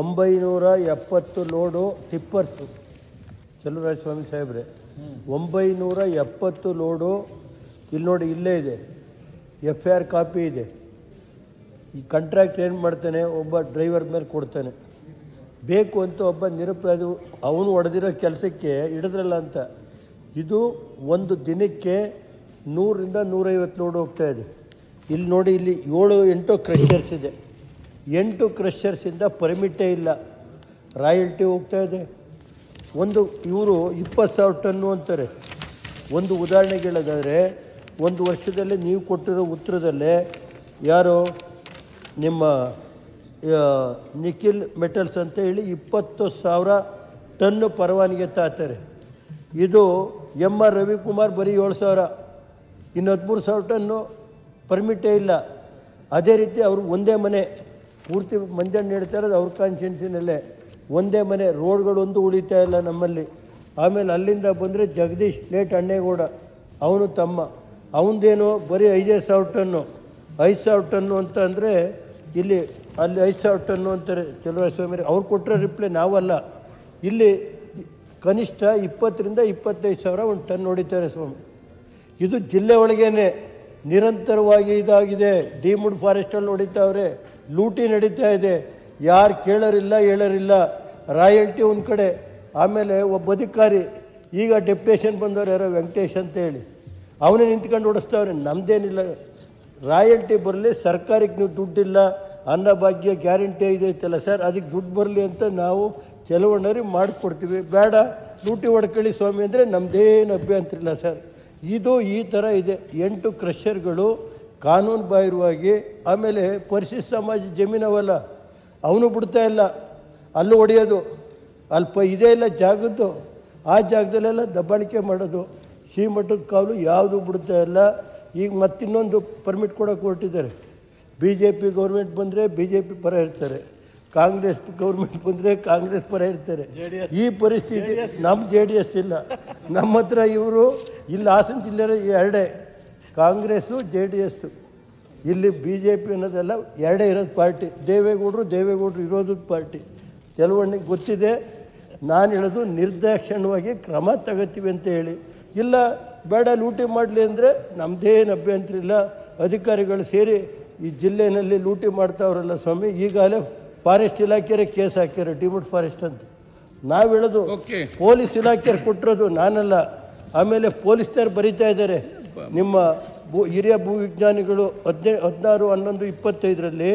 ಒಂಬೈನೂರ ಎಪ್ಪತ್ತು ಲೋಡು ಟಿಪ್ಪರ್ಸು. ಚಲುವರಾಜ ಸ್ವಾಮಿ ಸಾಹೇಬ್ರೆ. ಒಂಬೈನೂರ ಎಪ್ಪತ್ತು ಲೋಡು ಇಲ್ಲಿ ನೋಡಿ ಇಲ್ಲೇ ಇದೆ. ಎಫ್ ಆರ್ ಕಾಪಿ ಇದೆ. ಈ ಕಾಂಟ್ರಾಕ್ಟ್ ಏನು ಮಾಡ್ತಾನೆ, ಒಬ್ಬ ಡ್ರೈವರ್ ಮೇಲೆ ಕೊಡ್ತಾನೆ. ಬೇಕು ಅಂತ ಒಬ್ಬ ನಿರಪರಾಧಿ, ಅವನು ಹೊಡೆದಿರೋ ಕೆಲಸಕ್ಕೆ ಹಿಡಿದ್ರಲ್ಲ ಅಂತ. ಇದು ಒಂದು ದಿನಕ್ಕೆ ನೂರರಿಂದ ನೂರೈವತ್ತು ಲೋಡ್ ಹೋಗ್ತಾ ಇದೆ. ಇಲ್ಲಿ ನೋಡಿ, ಇಲ್ಲಿ ಏಳು ಎಂಟು ಕ್ರಷರ್ಸ್ ಇದೆ. ಎಂಟು ಕ್ರಷರ್ಸಿಂದ ಪರ್ಮಿಟೇ ಇಲ್ಲ. ರಾಯಲ್ಟಿ ಹೋಗ್ತಾ ಇದೆ. ಒಂದು ಇವರು ಇಪ್ಪತ್ತು ಸಾವಿರ ಟನ್ನು ಅಂತಾರೆ. ಒಂದು ಉದಾಹರಣೆಗೆ ಹೇಳೋದಾದರೆ, ಒಂದು ವರ್ಷದಲ್ಲಿ ನೀವು ಕೊಟ್ಟಿರೋ ಉತ್ತರದಲ್ಲೇ ಯಾರು ನಿಮ್ಮ ನಿಖಿಲ್ ಮೆಟಲ್ಸ್ ಅಂತ ಹೇಳಿ ಇಪ್ಪತ್ತು ಸಾವಿರ ಟನ್ನು ಪರವಾನಗಿ ತಾತಾರೆ. ಇದು ಎಂ ಆರ್ ರವಿಕುಮಾರ್ ಬರೀ ಏಳು ಸಾವಿರ. ಇನ್ನು ಹದಿಮೂರು ಸಾವಿರ ಟನ್ನು ಪರ್ಮಿಟೇ ಇಲ್ಲ. ಅದೇ ರೀತಿ ಅವರು ಒಂದೇ ಮನೆ. ಪೂರ್ತಿ ಮಂಜಣ್ಣ ಹೇಳ್ತಾ ಇರೋದು ಅವ್ರ ಕಾನ್ಸ್ಟಿಟ್ಯೂನ್ಸಿನಲ್ಲೇ ಒಂದೇ ಮನೆ ರೋಡ್ಗಳೊಂದು ಉಳಿತಾ ಇಲ್ಲ ನಮ್ಮಲ್ಲಿ. ಆಮೇಲೆ ಅಲ್ಲಿಂದ ಬಂದರೆ ಜಗದೀಶ್, ಲೇಟ್ ಅಣ್ಣೇಗೌಡ, ಅವನು ತಮ್ಮ. ಅವನದೇನು ಬರೀ ಐದೇ ಸಾವಿರ ಟನ್ನು, ಐದು ಸಾವಿರ ಟನ್ನು ಅಂತ ಅಂದರೆ ಇಲ್ಲಿ, ಅಲ್ಲಿ ಐದು ಸಾವಿರ ಟನ್ನು ಅಂತಾರೆ ಸ್ವಾಮಿ ಅವ್ರು ಕೊಟ್ಟರೆ ರಿಪ್ಲೈ ನಾವಲ್ಲ. ಇಲ್ಲಿ ಕನಿಷ್ಠ ಇಪ್ಪತ್ತರಿಂದ ಇಪ್ಪತ್ತೈದು ಸಾವಿರ ಒಂದು ಟನ್ ಹೊಡಿತಾರೆ ಸ್ವಾಮಿ. ಇದು ಜಿಲ್ಲೆ ಒಳಗೇನೆ. ನಿರಂತರವಾಗಿ ಇದಾಗಿದೆ. ಡೀಮುಡ್ ಫಾರೆಸ್ಟಲ್ಲಿ ಹೊಡಿತಾವ್ರೆ ಲೂಟಿ ನಡೀತಾ ಇದೆ. ಯಾರು ಕೇಳೋರಿಲ್ಲ, ಹೇಳೋರಿಲ್ಲ. ರಾಯಲ್ಟಿ ಒಂದು ಕಡೆ, ಆಮೇಲೆ ಒಬ್ಬ ಅಧಿಕಾರಿ, ಈಗ ಡೆಪ್ಯುಟೇಷನ್ ಬಂದವ್ರು ಯಾರೋ ವೆಂಕಟೇಶ್ ಅಂತ ಹೇಳಿ. ಅವನೇ ನಿಂತ್ಕೊಂಡು ಓಡಿಸ್ತಾವ್ರೆ ನಮ್ಮದೇನಿಲ್ಲ ರಾಯಲ್ಟಿ ಬರಲಿ, ಸರ್ಕಾರಕ್ಕೆ ನೀವು ದುಡ್ಡಿಲ್ಲ ಅನ್ನಭಾಗ್ಯ ಗ್ಯಾರಂಟಿ ಇದೆ ಐತಲ್ಲ ಸರ್, ಅದಕ್ಕೆ ದುಡ್ಡು ಬರಲಿ ಅಂತ ನಾವು ಚಲವಣರಿ ಮಾಡಿಸ್ಕೊಡ್ತೀವಿ. ಬೇಡ, ಲೂಟಿ ಹೊಡ್ಕೊಳ್ಳಿ ಸ್ವಾಮಿ ಅಂದರೆ ನಮ್ಮದೇನು ಅಭ್ಯಂತರಿಲ್ಲ ಸರ್. ಇದು ಈ ಥರ ಇದೆ. ಎಂಟು ಕ್ರಷರ್ಗಳು ಕಾನೂನು ಬಾಹಿರವಾಗಿ ಆಮೇಲೆ ಪರಿಶಿಷ್ಟ ಸಮಾಜ ಜಮೀನವಲ್ಲ ಅವನು ಬಿಡ್ತಾ ಇಲ್ಲ. ಅಲ್ಲೂ ಹೊಡೆಯೋದು. ಅಲ್ಪ ಇದೇ ಇಲ್ಲ ಜಾಗದ್ದು. ಆ ಜಾಗದಲ್ಲೆಲ್ಲ ದಬ್ಬಾಳಿಕೆ ಮಾಡೋದು. ಶ್ರೀಮಠದ ಕಾವಲು ಯಾವುದು ಬಿಡ್ತಾ ಇಲ್ಲ. ಈಗ ಮತ್ತಿನ್ನೊಂದು ಪರ್ಮಿಟ್ ಕೊಡೋಕೆ ಹೊರಟಿದ್ದಾರೆ ಬಿ ಜೆ ಪಿ ಗೌರ್ಮೆಂಟ್ ಬಂದರೆ ಬಿ ಜೆ ಪಿ ಪರ ಇರ್ತಾರೆ. ಕಾಂಗ್ರೆಸ್ ಗೌರ್ಮೆಂಟ್ ಬಂದರೆ ಕಾಂಗ್ರೆಸ್ ಪರ ಇರ್ತಾರೆ. ಈ ಪರಿಸ್ಥಿತಿ ನಮ್ಮ ಜೆ ಡಿ ಎಸ್ ಇಲ್ಲ. ನಮ್ಮ ಹತ್ರ ಇವರು ಇಲ್ಲಿ ಹಾಸನ ಜಿಲ್ಲೆ ಎರಡೇ ಕಾಂಗ್ರೆಸ್ಸು ಜೆ ಡಿ ಎಸ್ಸು. ಇಲ್ಲಿ ಬಿ ಜೆ ಪಿ ಅನ್ನೋದೆಲ್ಲ ಎರಡೇ ಇರೋದು ಪಾರ್ಟಿ. ದೇವೇಗೌಡರು ದೇವೇಗೌಡರು ಇರೋದು ಪಾರ್ಟಿ. ಕೆಲವಣ್ಣಿಗೆ ಗೊತ್ತಿದೆ ನಾನು ಹೇಳೋದು ನಿರ್ದಾಕ್ಷಿಣ್ಯವಾಗಿ ಕ್ರಮ ತಗೋತೀವಿ ಅಂತ ಹೇಳಿ. ಇಲ್ಲ ಬೇಡ ಲೂಟಿ ಮಾಡಲಿ ಅಂದರೆ ನಮ್ಮದೇನು ಅಭ್ಯಂತರ ಇಲ್ಲ. ಅಧಿಕಾರಿಗಳು ಸೇರಿ ಈ ಜಿಲ್ಲೆಯಲ್ಲಿ ಲೂಟಿ ಮಾಡ್ತಾವ್ರಲ್ಲ ಸ್ವಾಮಿ ಈಗಾಗಲೇ ಫಾರೆಸ್ಟ್ ಇಲಾಖೆಯೇ ಕೇಸ್ ಹಾಕ್ಯಾರ ಡಿಮಿಡ್ ಫಾರೆಸ್ಟ್ ಅಂತ. ನಾವು ಹೇಳೋದು. ಪೊಲೀಸ್ ಇಲಾಖೆಯವ್ರು ಕೊಟ್ಟಿರೋದು ನಾನಲ್ಲ. ಆಮೇಲೆ ಪೊಲೀಸ್ನವ್ರು ಬರೀತಾ ಇದ್ದಾರೆ. ನಿಮ್ಮ ಭೂ ಹಿರಿಯ ಭೂವಿಜ್ಞಾನಿಗಳು ಹದಿನೈ ಹದಿನಾರು ಹನ್ನೊಂದು ಇಪ್ಪತ್ತೈದರಲ್ಲಿ